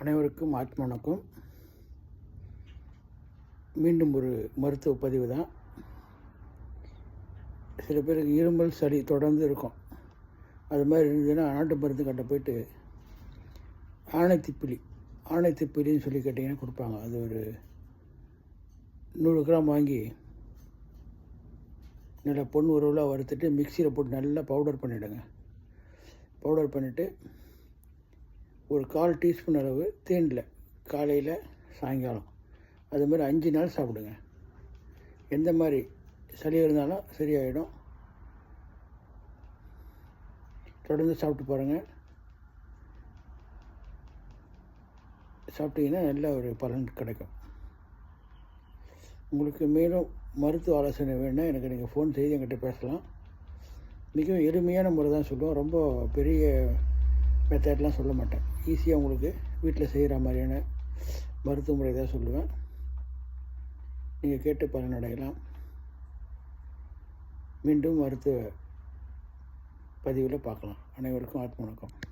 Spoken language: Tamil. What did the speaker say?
அனைவருக்கும் ஆத்ம வணக்கம் மீண்டும் ஒரு மருத்துவ பதிவு தான். சில பேருக்கு இருமல் சளி தொடர்ந்து இருக்கும். அது மாதிரி இருந்ததுன்னா நாட்டு மருந்து கட்ட போயிட்டு ஆணைத்திப்பிலி ஆணைத்திப்பிலின்னு சொல்லி கேட்டிங்கன்னா கொடுப்பாங்க. அது ஒரு நூறு கிராம் வாங்கி நல்லா பொன் உருவலாக வறுத்துட்டு மிக்சியில் போட்டு நல்லா பவுடர் பண்ணிவிடுங்க பவுடர் பண்ணிவிட்டு ஒரு கால் டீஸ்பூன் அளவு தேனில் காலையில் சாயங்காலம். அது மாதிரி அஞ்சு நாள் சாப்பிடுங்க. எந்த மாதிரி சளி இருந்தாலும் சரியாயிடும். தொடர்ந்து சாப்பிட்டு பாருங்கள் சாப்பிட்டீங்கன்னா நல்ல ஒரு பலன் கிடைக்கும். உங்களுக்கு மேலும் மருத்துவ ஆலோசனை வேணும்னா எனக்கு நீங்கள் ஃபோன் செய்து என்கிட்ட பேசலாம். மிகவும் எளிமையான முறை தான் சொல்லுவோம். ரொம்ப பெரிய மெத்தட்லாம் சொல்ல மாட்டேன். ஈஸியாக உங்களுக்கு வீட்டில் செய்கிற மாதிரியான மருத்துவ முறை தான் சொல்லுவேன். நீங்கள் கேட்டு பலனடையலாம் மீண்டும் மருத்துவ பதிவில் பார்க்கலாம். அனைவருக்கும் ஆத்ம வணக்கம்.